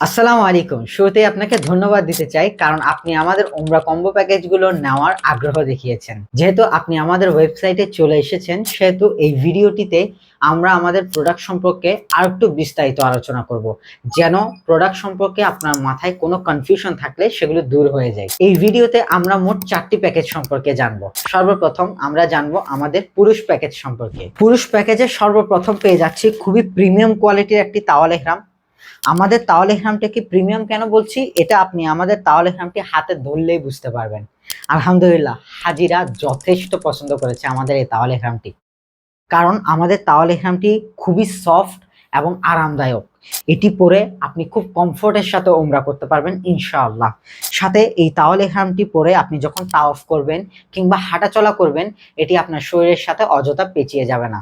আসসালামু আলাইকুম। শুরুতেই আপনাকে ধন্যবাদ দিতে চাই কারণ আপনি আমাদের ওমরা কম্বো প্যাকেজগুলো নেওয়ার আগ্রহ দেখিয়েছেন। যেহেতু আপনি আমাদের ওয়েবসাইটে চলে এসেছেন, সেহেতু এই ভিডিওটিতে আমরা আমাদের প্রোডাক্ট সম্পর্কে আর একটু বিস্তারিত আলোচনা করব। যেন প্রোডাক্ট সম্পর্কে আপনার মাথায় কোনো কনফিউশন থাকলে সেগুলো দূর হয়ে যায়। এই ভিডিওতে আমরা মোট চারটি প্যাকেজ সম্পর্কে জানব। সর্বপ্রথম আমরা জানব আমাদের পুরুষ প্যাকেজ সম্পর্কে। পুরুষ প্যাকেজে সর্বপ্রথম পেয়ে যাচ্ছি খুবই প্রিমিয়াম কোয়ালিটির একটি তাওয়াল এহরাম। আমাদের তাওয়াল কি প্রিমিয়াম কেন বলছি? এটা আপনি আমাদের তাওয়াল এহরামটি হাতে ধরলেই বুঝতে পারবেন। আলহামদুলিল্লাহ, হাজিরা যথেষ্ট পছন্দ করেছে আমাদের এই তাওয়াল এহরামটি কারণ আমাদের তাওয়াল এহরামটি খুবই সফট এবং আরামদায়ক। এটি পরে আপনি খুব কমফোর্টের সাথে ওমরা করতে পারবেন, ইনশাআল্লাহ। সাথে এই তাওয়াল এহরামটি পরে আপনি যখন তাওয়াফ করবেন কিংবা হাঁটাচলা করবেন, এটি আপনার শরীরের সাথে অযথা পেঁচিয়ে যাবে না।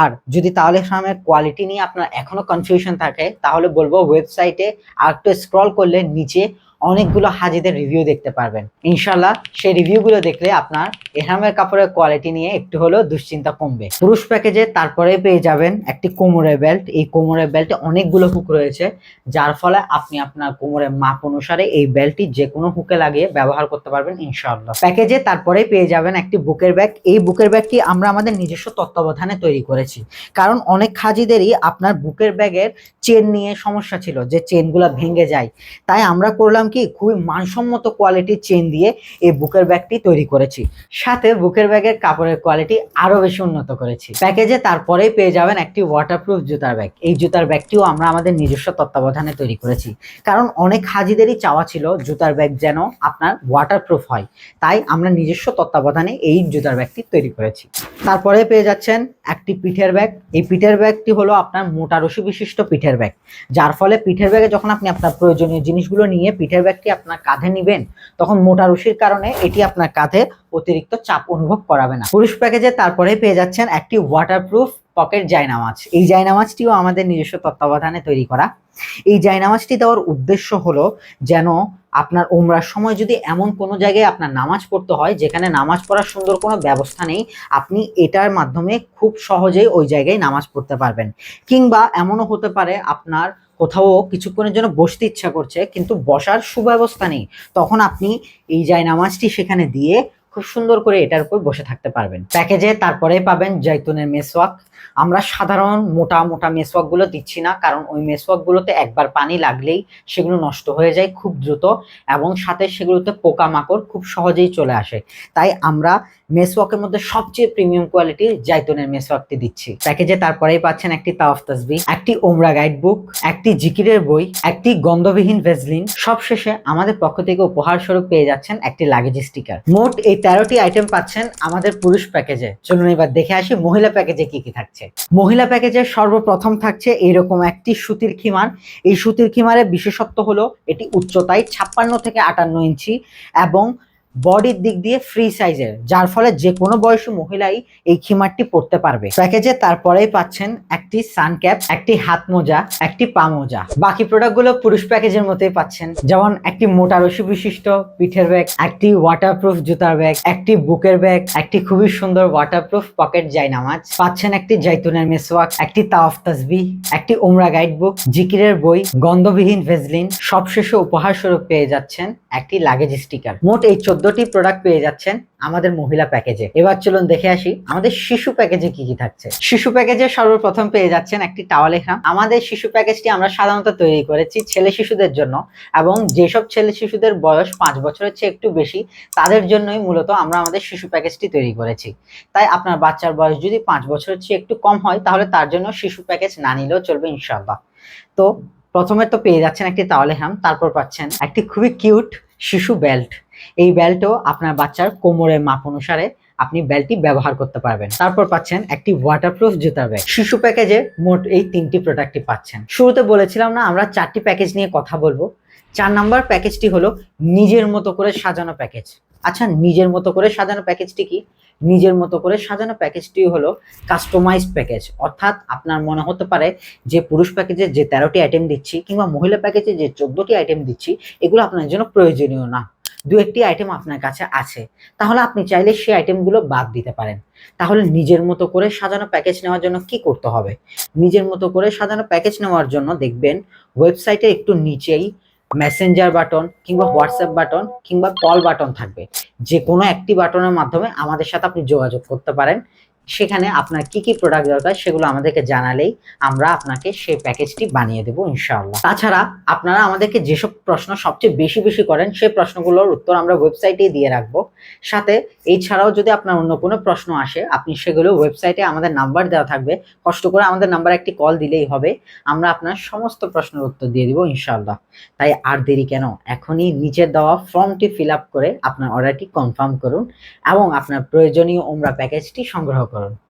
আর যদি তাহলে ফার্মের কোয়ালিটি নিয়ে আপনার এখনও কনফিউশন থাকে, তাহলে বলব ওয়েবসাইটে আর একটু স্ক্রল করলে নিচে অনেকগুলো হাজিদের রিভিউ দেখতে পারবেন। ইনশাল্লাহ সেই রিভিউগুলো দেখলে আপনার এহরামের কাপড়ের কোয়ালিটি নিয়ে একটু হলেও দুশ্চিন্তা কমবে। পুরুষ প্যাকেজে তারপরে পেয়ে যাবেন একটি কোমরের বেল্ট এই কোমরের বেল্টে অনেকগুলো হুক রয়েছে, যার ফলে আপনি আপনার কোমরের মাপ অনুসারে এই বেল্টটি যে কোনো হুকে লাগিয়ে ব্যবহার করতে পারবেন ইনশাল্লাহ প্যাকেজে তারপরে পেয়ে যাবেন একটি বুকের ব্যাগ এই বুকের ব্যাগটি আমরা আমাদের নিজস্ব তত্ত্বাবধানে তৈরি করেছি। কারণ অনেক খাজিদেরই আপনার বুকের ব্যাগের চেন নিয়ে সমস্যা ছিল, যে চেনগুলো ভেঙে যায়। তাই আমরা করলাম কি খুবই মানসম্মত কোয়ালিটির চেন দিয়ে এই বুকের ব্যাগটি তৈরি করেছি। সাথে বুকের ব্যাগের কাপড়ের কোয়ালিটি আরও বেশি উন্নত করেছি। প্যাকেজে তারপরেই পেয়ে যাবেন একটি ওয়াটারপ্রুফ জুতার ব্যাগ। এই জুতার ব্যাগটিও আমরা আমাদের নিজস্ব তত্ত্বাবধানে তৈরি করেছি। কারণ অনেক হাজিদেরই চাওয়া ছিল জুতার ব্যাগ যেন আপনার ওয়াটারপ্রুফ হয়। তাই আমরা নিজস্ব তত্ত্বাবধানে এই জুতার ব্যাগটি তৈরি করেছি। তারপরে পেয়ে যাচ্ছেন একটি পিঠের ব্যাগ। এই পিঠের ব্যাগটি হলো আপনার মোটা রশি বিশিষ্ট পিঠের ব্যাগ। যার ফলে পিঠের ব্যাগে যখন আপনি আপনার প্রয়োজনীয় জিনিসগুলো নিয়ে পিঠের ব্যাগটি আপনার কাঁধে নিবেন, তখন মোটা রশির কারণে এটি আপনার কাঁধে অতিরিক্ত চাপ অনুভব করাবে না। পুরুষ প্যাকেজে তারপরে পেয়ে যাচ্ছেন একটি ওয়াটারপ্রুফ পকেট জায়নামাজ। এই জায়নামাজটিও আমাদের নিজস্ব তত্ত্বাবধানে তৈরি করা। এই জায়নামাজটি দেওয়ার উদ্দেশ্য হলো যেন আপনার ওমরার সময় যদি এমন কোনো জায়গায় আপনার নামাজ পড়তে হয়, যেখানে নামাজ পড়ার সুন্দর কোনো ব্যবস্থা নেই, আপনি এটার মাধ্যমে খুব সহজেই ওই জায়গায় নামাজ পড়তে পারবেন। কিংবা এমনও হতে পারে আপনার কোথাও কিছুক্ষণের জন্য বসতে ইচ্ছা করছে, কিন্তু বসার সুব্যবস্থা নেই। তখন আপনি এই জায় নামাজটি সেখানে দিয়ে খুব সুন্দর করে এটার উপর বসে থাকতে পারবেন। প্যাকেজে তারপরে পাবেন জৈতুনের মেসওয়াক আমরা সাধারণ মোটা মোটা মেসওয়াকগুলো দিচ্ছি না, কারণ ওই মেসওয়াক গুলোতে একবার পানি লাগলেই সেগুলো নষ্ট হয়ে যায় খুব দ্রুত এবং সাথে সেগুলোতে পোকামাকড় খুব সহজেই চলে আসে। তাই আমরা মেসওয়াকের মধ্যে সবচেয়ে প্রিমিয়াম কোয়ালিটির জাইতুনের মেসওয়াকটি দিচ্ছি। প্যাকেজে তারপরেই পাচ্ছেন একটি তাওয়াফ তাসবি একটি ওমরা গাইড বুক একটি জিকিরের বই একটি গন্ধবিহীন ভেজলিন সবশেষে আমাদের পক্ষ থেকে উপহার স্বরূপ পেয়ে যাচ্ছেন একটি লাগেজ স্টিকার মোট এই তেরোটি আইটেম পাচ্ছেন আমাদের পুরুষ প্যাকেজে চলুন এবার দেখে আসি মহিলা প্যাকেজে কি কি থাকছে। মহিলা প্যাকেজে সর্বপ্রথম থাকছে এইরকম একটি সুতির খিমার এই সুতির খিমারের বিশেষত্ব হলো এটি উচ্চতায় ছাপ্পান্ন থেকে আটান্ন ইঞ্চি এবং বডির দিক দিয়ে ফ্রি সাইজের যার ফলে যে কোনো বয়সী মহিলাই এই খিমারটি পরতে পারবে। প্যাকেজে তারপরেই পাচ্ছেন একটি সান ক্যাপ একটি হাত মোজা, একটি পা মোজা। বাকি প্রোডাক্টগুলো পুরুষ প্যাকেজের মতোই পাচ্ছেন, যেমন একটি মোটা রশি বিশিষ্ট, পিঠের ব্যাগ একটি ওয়াটারপ্রুফ জুতার ব্যাগ একটি বুকের ব্যাগ একটি খুবই সুন্দর ওয়াটারপ্রুফ পকেট জায়নামাজ পাচ্ছেন একটি জাইতুনের মেসওয়াক, একটি তাওয়াফ তাসবি, একটি উমরা গাইড বুক জিকিরের বই, গন্ধবিহীন ভেজলিন, সবশেষে উপহার স্বরূপ পেয়ে যাচ্ছেন একটি লাগেজ স্টিকার মোট এই চোদ্দটি প্রোডাক্ট পেয়ে যাচ্ছেন আমাদের মহিলা প্যাকেজে এবার চলুন দেখে আসি, আমাদের শিশু প্যাকেজে কি কি থাকছে। শিশু প্যাকেজে সর্বপ্রথম পেয়ে যাচ্ছেন একটি টাওয়াল এখান। আমাদের শিশু প্যাকেজটি আমরা সাধারণত তৈরি করেছি ছেলে শিশুদের জন্য এবং যেসব ছেলে শিশুদের বয়স পাঁচ বছরের চেয়ে একটু বেশি, তাদের জন্যই মূলত আমরা আমাদের শিশু প্যাকেজটি তৈরি করেছি। তাই আপনার বাচ্চার বয়স যদি পাঁচ বছরের চেয়ে একটু কম হয়, তাহলে তার জন্য শিশু প্যাকেজ না নিলেও চলবে ইনশাআল্লাহ। তো প্রথমে তো পেয়ে যাচ্ছেন একটি তাওয়ালে হাম তারপর পাচ্ছেন একটি খুবই কিউট শিশু বেল্ট এই বেল্টও আপনার বাচ্চার কোমরের মাপ অনুসারে আপনি বেল্টটি ব্যবহার করতে পারবেন। তারপর পাচ্ছেন একটি ওয়াটারপ্রুফ জুতার ব্যাগ শিশু প্যাকেজে মোট এই তিনটি প্রোডাক্টটি পাচ্ছেন। শুরুতে বলেছিলাম না, আমরা চারটি প্যাকেজ নিয়ে কথা বলব। চার নাম্বার প্যাকেজটি হলো নিজের মতো করে সাজানো প্যাকেজ আচ্ছা নিজের মতো করে সাজানো প্যাকেজটি কি? নিজের মতো করে সাজানো প্যাকেজটি হলো কাস্টমাইজ প্যাকেজ অর্থাৎ আপনার মনে হতে পারে যে পুরুষ প্যাকেজে যে তেরোটি আইটেম দিচ্ছি কিংবা মহিলা প্যাকেজে যে চোদ্দটি আইটেম দিচ্ছি, এগুলো আপনার জন্য প্রয়োজনীয় না। দু একটি আইটেম আপনার কাছে আছে। তাহলে আপনি চাইলে সেই আইটেমগুলো বাদ দিতে পারেন। তাহলে নিজের মতো করে সাজানো প্যাকেজ নেওয়ার জন্য কি করতে হবে? নিজের মতো করে সাজানো প্যাকেজ নেওয়ার জন্য দেখবেন ওয়েবসাইটে একটু নিচেই মেসেঞ্জার বাটন কিংবা হোয়াটসঅ্যাপ বাটন কিংবা কল বাটন থাকবে। যে কোনো একটি বাটনের মাধ্যমে আমাদের সাথে আপনি যোগাযোগ করতে পারেন। সেখানে আপনার কি কি প্রোডাক্ট দরকার সেগুলো আমাদেরকে জানালেই আমরা আপনাকে সেই প্যাকেজটি বানিয়ে দেবো, ইনশাআল্লাহ। তাছাড়া আপনারা আমাদেরকে যেসব প্রশ্ন সবচেয়ে বেশি বেশি করেন, সেই প্রশ্নগুলোর উত্তর আমরা ওয়েবসাইটেই দিয়ে রাখব। সাথে এছাড়াও যদি আপনার অন্য কোনো প্রশ্ন আসে, আপনি সেগুলো ওয়েবসাইটে আমাদের নাম্বার দেওয়া থাকবে। কষ্ট করে আমাদের নাম্বার একটি কল দিলেই হবে। আমরা আপনার সমস্ত প্রশ্নের উত্তর দিয়ে দিব, ইনশাআল্লাহ। তাই আর দেরি কেন? এখনই নিচের দেওয়া ফর্মটি ফিল আপ করে আপনার অর্ডারটি কনফার্ম করুন এবং আপনার প্রয়োজনীয় ওমরা প্যাকেজটি সংগ্রহ করুন